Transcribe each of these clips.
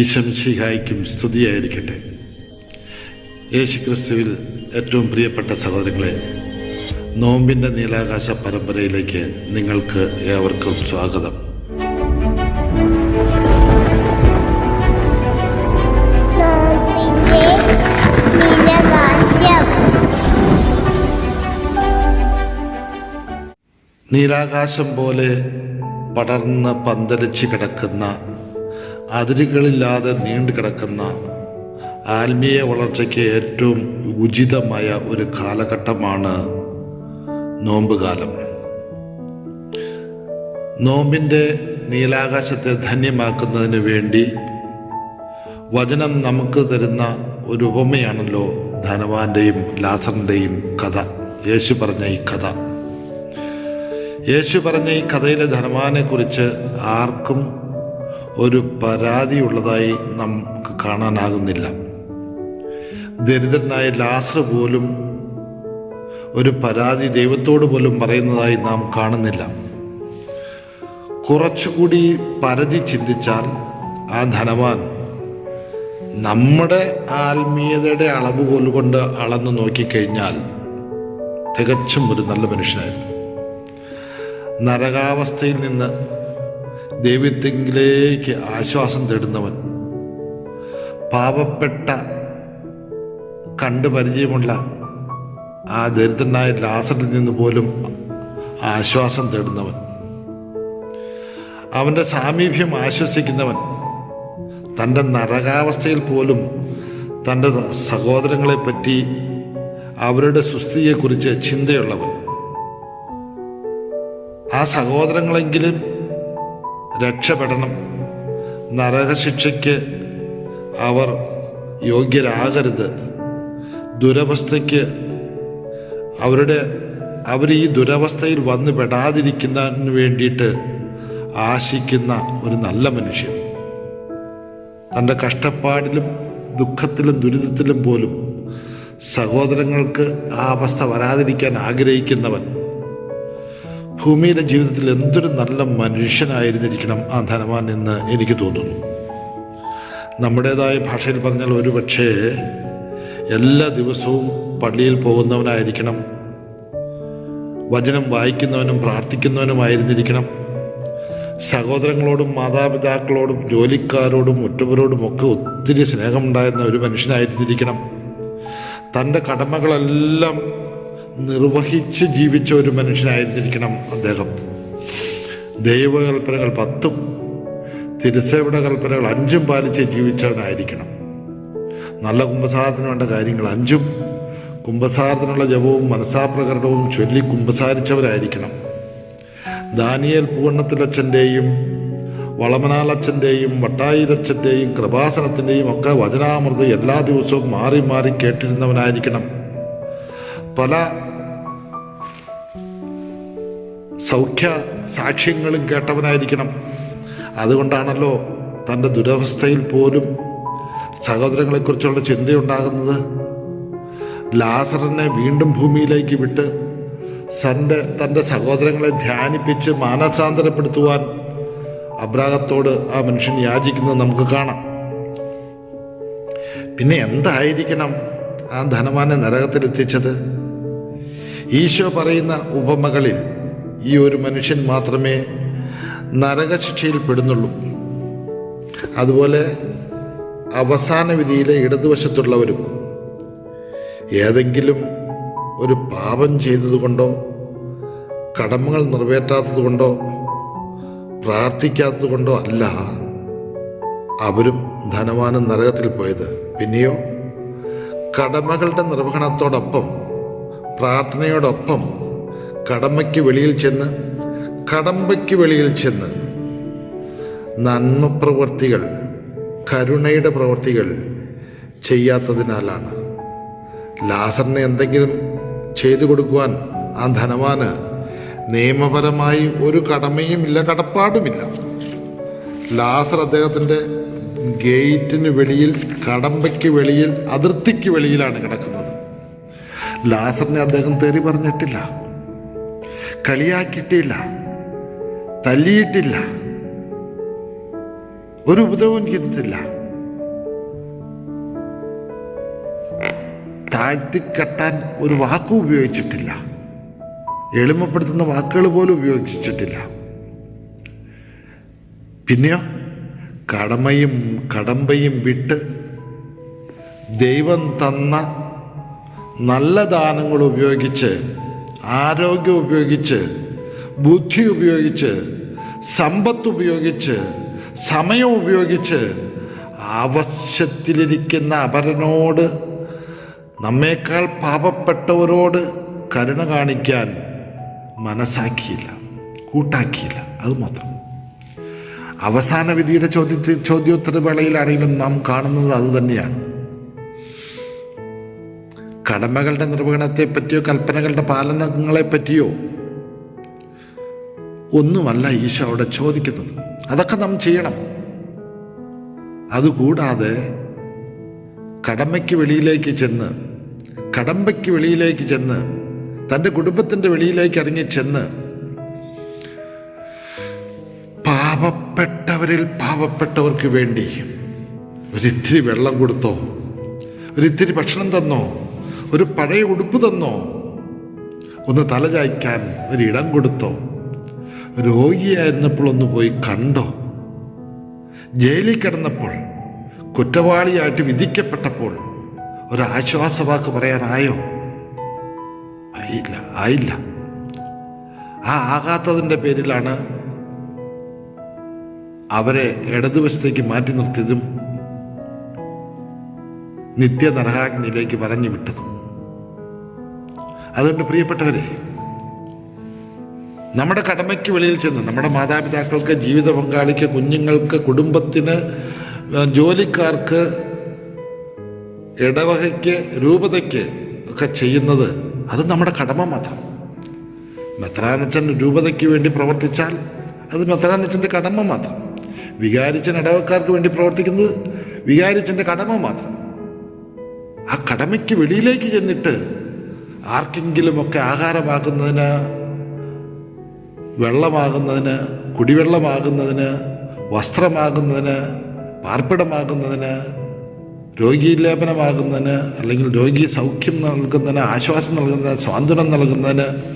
ഈശംസിഹായ്ക്കും സ്തുതിയായിരിക്കട്ടെ. യേശുക്രിസ്തുവിൽ ഏറ്റവും പ്രിയപ്പെട്ട സഹോദരങ്ങളെ നോമ്പിന്റെ നീലാകാശ പരമ്പരയിലേക്ക് നിങ്ങൾക്ക് ഏവർക്കും സ്വാഗതം. നീലാകാശം പോലെ പടർന്ന് പന്തലിച്ച് കിടക്കുന്ന അതിരുകളില്ലാതെ നീണ്ടു കിടക്കുന്ന ആത്മീയ വളർച്ചയ്ക്ക് ഏറ്റവും ഉചിതമായ ഒരു കാലഘട്ടമാണ് നോമ്പുകാലം. നോമ്പിന്റെ നീലാകാശത്തെ ധന്യമാക്കുന്നതിന് വേണ്ടി വചനം നമുക്ക് തരുന്ന ഒരു ഉപമയാണല്ലോ ധനവാന്റെയും ലാസറിന്റെയും കഥ. യേശു പറഞ്ഞ ഈ കഥ. യേശു പറഞ്ഞ ഈ കഥയിലെ ധനവാനെക്കുറിച്ച് ആർക്കും ഒരു പരാതിയുള്ളതായി നമുക്ക് കാണാനാകുന്നില്ല. ദരിദ്രനായ ലാസർ പോലും ഒരു പരാതി ദൈവത്തോട് പോലും പറയുന്നതായി നാം കാണുന്നില്ല. കുറച്ചുകൂടി പരതി ചിന്തിച്ചാൽ ആ ധനവാൻ നമ്മുടെ ആത്മീയതയുടെ അളവുകോൽ കൊണ്ട് അളന്നു നോക്കിക്കഴിഞ്ഞാൽ തികച്ചും ഒരു നല്ല മനുഷ്യനായിരുന്നു. നരകാവസ്ഥയിൽ നിന്ന് ദൈവത്തെങ്കിലേക്ക് ആശ്വാസം തേടുന്നവൻ. പാവപ്പെട്ട കണ്ടു പരിചയമുള്ള ആ ദരിദ്രനായ ലാസറിൽ നിന്ന് പോലും ആശ്വാസം തേടുന്നവൻ. അവന്റെ സാമീപ്യം ആശ്വസിക്കുന്നവൻ തന്റെ നരകാവസ്ഥയിൽ പോലും തന്റെ സഹോദരങ്ങളെപ്പറ്റി അവരുടെ സുസ്ഥിതിയെക്കുറിച്ച് ചിന്തയുള്ളവൻ. ആ സഹോദരങ്ങളെങ്കിലും രക്ഷപ്പെടണം. നരകശിക്ഷയ്ക്ക് അവർ യോഗ്യരാകരുത്. ദുരവസ്ഥയ്ക്ക് അവരുടെ അവർ ഈ ദുരവസ്ഥയിൽ വന്നു പെടാതിരിക്കുന്നതിന് വേണ്ടിയിട്ട് ആശിക്കുന്ന ഒരു നല്ല മനുഷ്യൻ. തന്റെ കഷ്ടപ്പാടിലും ദുഃഖത്തിലും ദുരിതത്തിലും പോലും സഹോദരങ്ങൾക്ക് ആ അവസ്ഥ വരാതിരിക്കാൻ ആഗ്രഹിക്കുന്നവൻ ഭൂമിയിലെ ജീവിതത്തിൽ എന്തൊരു നല്ല മനുഷ്യനായിരുന്നിരിക്കണം ആ ധനവാൻ എന്ന് എനിക്ക് തോന്നുന്നു. നമ്മുടേതായ ഭാഷയിൽ പറഞ്ഞാൽ ഒരുപക്ഷേ എല്ലാ ദിവസവും പള്ളിയിൽ പോകുന്നവനായിരിക്കണം. വചനം വായിക്കുന്നവനും പ്രാർത്ഥിക്കുന്നവനും പ്രാർത്ഥിക്കുന്നവനുമായിരുന്നിരിക്കണം സഹോദരങ്ങളോടും മാതാപിതാക്കളോടും ജോലിക്കാരോടും ഒറ്റവരോടും ഒക്കെ ഒത്തിരി സ്നേഹമുണ്ടായിരുന്ന ഒരു മനുഷ്യനായിരുന്നിരിക്കണം. തന്റെ കടമകളെല്ലാം നിർവഹിച്ച് ജീവിച്ച ഒരു മനുഷ്യനായിരുന്നിരിക്കണം അദ്ദേഹം. ദൈവകൽപ്പനകൾ പത്തും തിരുസേവയുടെ കൽപ്പനകൾ അഞ്ചും പാലിച്ച് ജീവിച്ചവനായിരിക്കണം. നല്ല കുംഭസാരത്തിന് വേണ്ട കാര്യങ്ങൾ അഞ്ചും കുംഭസാരത്തിനുള്ള ജപവും മനസാപ്രകരണവും ചൊല്ലി കുംഭസാരിച്ചവരായിരിക്കണം ദാനിയേൽ പൂവണ്ണത്തിലച്ഛന്റെയും വളമനാലച്ഛന്റെയും വട്ടായിരച്ഛന്റെയും കൃപാസനത്തിന്റെയും ഒക്കെ വചനാമൃത് എല്ലാ ദിവസവും മാറി മാറി കേട്ടിരുന്നവനായിരിക്കണം. പല സൗഖ്യ സാക്ഷ്യങ്ങളും കേട്ടവനായിരിക്കണം. അതുകൊണ്ടാണല്ലോ തന്റെ ദുരവസ്ഥയിൽ പോലും സഹോദരങ്ങളെക്കുറിച്ചുള്ള ചിന്തയുണ്ടാകുന്നത്. ലാസറിനെ വീണ്ടും ഭൂമിയിലേക്ക് വിട്ട് തന്റെ തന്റെ സഹോദരങ്ങളെ ധ്യാനിപ്പിച്ച് മാനസാന്തരപ്പെടുത്തുവാൻ അബ്രാഹത്തോട് ആ മനുഷ്യൻ യാചിക്കുന്നത് നമുക്ക് കാണാം. പിന്നെ എന്തായിരിക്കണം ആ ധനവാനെ നരകത്തിലെത്തിച്ചത്? ഈശോ പറയുന്ന ഉപമകളിൽ ഈ ഒരു മനുഷ്യൻ മാത്രമേ നരകശിക്ഷയിൽ പെടുന്നുള്ളൂ. അതുപോലെ അവസാന വിധിയിലെ ഇടതുവശത്തുള്ളവരും ഏതെങ്കിലും ഒരു പാപം ചെയ്തതുകൊണ്ടോ കടമകൾ നിറവേറ്റാത്തതുകൊണ്ടോ പ്രാർത്ഥിക്കാത്തതുകൊണ്ടോ അല്ല അവരും ധനവാനും നരകത്തിൽ പോയത്. പിന്നെയോ കടമകളുടെ നിർവഹണത്തോടൊപ്പം പ്രാർത്ഥനയോടൊപ്പം കടമയ്ക്ക് വെളിയിൽ ചെന്ന് കടമ്പയ്ക്ക് വെളിയിൽ ചെന്ന്. നന്മ പ്രവൃത്തികൾ കരുണയുടെ പ്രവൃത്തികൾ ചെയ്യാത്തതിനാലാണ്. ലാസറിന് എന്തെങ്കിലും ചെയ്തു കൊടുക്കുവാൻ ആ ധനവാന് നിയമപരമായി ഒരു കടമയും ഇല്ല കടപ്പാടുമില്ല. ലാസർ അദ്ദേഹത്തിന്റെ ഗേറ്റിന് വെളിയിൽ കടമ്പയ്ക്ക് വെളിയിൽ അതിർത്തിക്ക് വെളിയിലാണ് കിടക്കുന്നത്. ലാസറിനെ അദ്ദേഹം തെറി പറഞ്ഞിട്ടില്ല. കളിയാക്കിയിട്ടില്ല. തല്ലിയിട്ടില്ല. ഒരു ഉപദ്രവം ചെയ്തിട്ടില്ല. താഴ്ത്തിക്കെട്ടാൻ ഒരു വാക്കും ഉപയോഗിച്ചിട്ടില്ല. എളിമപ്പെടുത്തുന്ന വാക്കുകൾ പോലും ഉപയോഗിച്ചിട്ടില്ല. പിന്നെയോ? കടമയും കടമ്പയും വിട്ട് ദൈവം തന്ന നല്ല ദാനങ്ങൾ ഉപയോഗിച്ച് ആരോഗ്യം ഉപയോഗിച്ച് ബുദ്ധി ഉപയോഗിച്ച് സമ്പത്ത് ഉപയോഗിച്ച് സമയം ഉപയോഗിച്ച് ആവശ്യത്തിലിരിക്കുന്ന അപരനോട് നമ്മേക്കാൾ പാപപ്പെട്ടവരോട് കരുണ കാണിക്കാൻ മനസ്സാക്കിയില്ല കൂട്ടാക്കിയില്ല. അത് മാത്രം. അവസാന വിധിയുടെ ചോദ്യത്തിൽ ചോദ്യോത്തരവേളയിലാണെങ്കിലും നാം കാണുന്നത് അത് തന്നെയാണ്. കടമകളുടെ നിർവഹണത്തെപ്പറ്റിയോ കൽപ്പനകളുടെ പാലനങ്ങളെപ്പറ്റിയോ ഒന്നുമല്ല ഈശോ അവിടെ ചോദിക്കുന്നത്. അതൊക്കെ നാം ചെയ്യണം. അതുകൂടാതെ കടമയ്ക്ക് വെളിയിലേക്ക് ചെന്ന് കടമ്പയ്ക്ക് വെളിയിലേക്ക് ചെന്ന് തന്റെ കുടുംബത്തിന്റെ വെളിയിലേക്ക് ഇറങ്ങി ചെന്ന് പാവപ്പെട്ടവരിൽ പാവപ്പെട്ടവർക്ക് വേണ്ടി ഒരിത്തിരി വെള്ളം കൊടുത്തോ ഒരിത്തിരി ഭക്ഷണം തന്നോ ഒരു പഴയ ഉടുപ്പ് തന്നോ? ഒന്ന് തലചായ്ക്കാൻ ഒരിടം കൊടുത്തോ? രോഗിയായിരുന്നപ്പോൾ ഒന്ന് പോയി കണ്ടോ? ജയിലിൽ കിടന്നപ്പോൾ കുറ്റവാളിയായിട്ട് വിധിക്കപ്പെട്ടപ്പോൾ ഒരാശ്വാസവാക്ക് പറയാനായോ? ആയില്ല ആയില്ല. ആ ആകാത്തതിന്റെ പേരിലാണ് അവരെ ഇടതുവശത്തേക്ക് മാറ്റി നിർത്തിയതും നിത്യ നരകാഗ്നിയിലേക്ക് പറഞ്ഞു വിട്ടതും അതുകൊണ്ട് പ്രിയപ്പെട്ടവരെ നമ്മുടെ കടമയ്ക്ക് വെളിയിൽ ചെന്ന് നമ്മുടെ മാതാപിതാക്കൾക്ക് ജീവിത പങ്കാളിക്ക് കുഞ്ഞുങ്ങൾക്ക് കുടുംബത്തിന് ജോലിക്കാർക്ക് ഇടവകയ്ക്ക് രൂപതയ്ക്ക് ഒക്കെ ചെയ്യുന്നത് അത് നമ്മുടെ കടമ മാത്രം. മെത്രാനച്ചൻ രൂപതയ്ക്ക് വേണ്ടി പ്രവർത്തിച്ചാൽ അത് മെത്രാനച്ചന്റെ കടമ മാത്രം. വികാരിച്ചൻ ഇടവക്കാർക്ക് വേണ്ടി പ്രവർത്തിക്കുന്നത് വികാരിച്ചന്റെ കടമ മാത്രം. ആ കടമയ്ക്ക് വെളിയിലേക്ക് ചെന്നിട്ട് ആർക്കെങ്കിലുമൊക്കെ ആഹാരമാകുന്നതിന് വെള്ളമാകുന്നതിന് കുടിവെള്ളമാകുന്നതിന് വസ്ത്രമാകുന്നതിന് പാർപ്പിടമാകുന്നതിന് രോഗീലേപനമാകുന്നതിന് അല്ലെങ്കിൽ രോഗി സൗഖ്യം നൽകുന്നതിന് ആശ്വാസം നൽകുന്നതിന് സ്വാതന്ത്ര്യം നൽകുന്നതിന്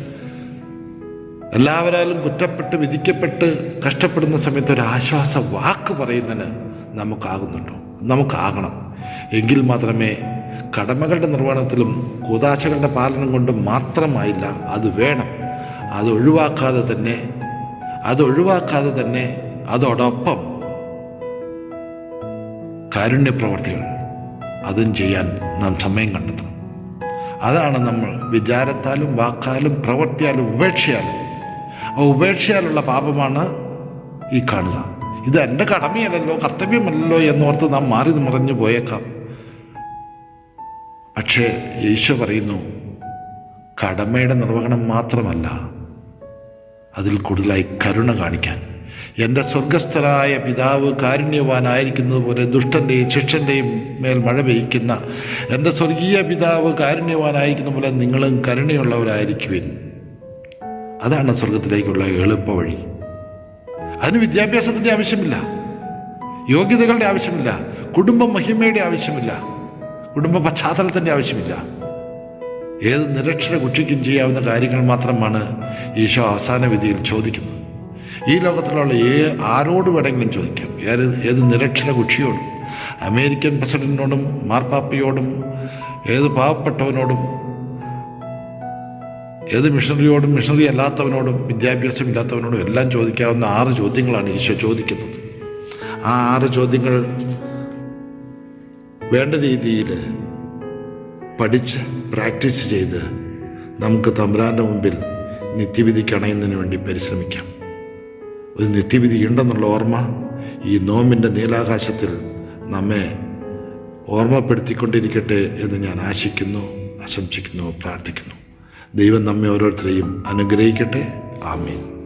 എല്ലാവരാലും കുറ്റപ്പെട്ട് വിധിക്കപ്പെട്ട് കഷ്ടപ്പെടുന്ന സമയത്ത് ഒരു ആശ്വാസ വാക്ക് പറയുന്നതിന് നമുക്കാകുന്നുണ്ടോ? നമുക്കാകണം. എങ്കിൽ മാത്രമേ കടമകളുടെ നിർവഹണത്തിലും കൂതാശകളുടെ പാലനം കൊണ്ട് മാത്രമായില്ല അത് വേണം. അത് ഒഴിവാക്കാതെ തന്നെ അത് ഒഴിവാക്കാതെ തന്നെ അതോടൊപ്പം കാരുണ്യപ്രവർത്തികൾ അതും ചെയ്യാൻ നാം സമയം കണ്ടെത്തണം. അതാണ് നമ്മൾ വിചാരത്താലും വാക്കാലും പ്രവർത്തിയാലും ഉപേക്ഷയാലും. ആ ഉപേക്ഷയാലുള്ള പാപമാണ് ഈ കാണുക. ഇത് എന്റെ കടമയല്ലല്ലോ കർത്തവ്യമല്ലല്ലോ എന്നോർത്ത് നാം മാറി നിറഞ്ഞു പോയേക്കാം. പക്ഷേ യേശു പറയുന്നു കടമയുടെ നിർവഹണം മാത്രമല്ല അതിൽ കൂടുതലായി കരുണ കാണിക്കാൻ. എന്റെ സ്വർഗസ്ഥനായ പിതാവ് കാരുണ്യവാനായിരിക്കുന്നത് പോലെ ദുഷ്ടന്റെയും ശിക്ഷന്റെയും മേൽ മഴ പെയ്യ്ക്കുന്ന എന്റെ സ്വർഗീയ പിതാവ് കാരുണ്യവാനായിരിക്കുന്ന പോലെ നിങ്ങളും കരുണയുള്ളവരായിരിക്കുവിൻ. അതാണ് സ്വർഗത്തിലേക്കുള്ള എളുപ്പവഴി. അതിന് വിദ്യാഭ്യാസത്തിന്റെ ആവശ്യമില്ല യോഗ്യതകളുടെ ആവശ്യമില്ല കുടുംബ മഹിമയുടെ ആവശ്യമില്ല. കുടുംബ പശ്ചാത്തലത്തിന്റെ ആവശ്യമില്ല. ഏത് നിരക്ഷര കുട്ടിക്കും ചെയ്യാവുന്ന കാര്യങ്ങൾ മാത്രമാണ് ഈശോ അവസാന വിധിയിൽ ചോദിക്കുന്നത്. ഈ ലോകത്തിലുള്ള ഏ ആരോട് വേണമെങ്കിലും ചോദിക്കാം. ഏത് ഏത് നിരക്ഷര കുക്ഷിയോടും അമേരിക്കൻ പ്രസിഡന്റിനോടും മാർപ്പാപ്പയോടും ഏത് പാവപ്പെട്ടവനോടും ഏത് മിഷണറിയോടും മിഷണറി അല്ലാത്തവനോടും വിദ്യാഭ്യാസം ഇല്ലാത്തവനോടും എല്ലാം ചോദിക്കാവുന്ന ആറ് ചോദ്യങ്ങളാണ് ഈശോ ചോദിക്കുന്നത്. ആ ആറ് ചോദ്യങ്ങൾ വേണ്ട രീതിയിൽ പഠിച്ച് പ്രാക്ടീസ് ചെയ്ത് നമുക്ക് തമ്പുരാന്റെ മുമ്പിൽ നിത്യവിധിക്ക് അണയുന്നതിന് വേണ്ടി പരിശ്രമിക്കാം. ഒരു നിത്യവിധി ഉണ്ടെന്നുള്ള ഓർമ്മ ഈ നോമ്പിന്റെ നീലാകാശത്തിൽ നമ്മെ ഓർമ്മപ്പെടുത്തിക്കൊണ്ടിരിക്കട്ടെ എന്ന് ഞാൻ ആശിക്കുന്നു ആശംസിക്കുന്നു പ്രാർത്ഥിക്കുന്നു. ദൈവം നമ്മെ ഓരോരുത്തരെയും അനുഗ്രഹിക്കട്ടെ. ആമീൻ.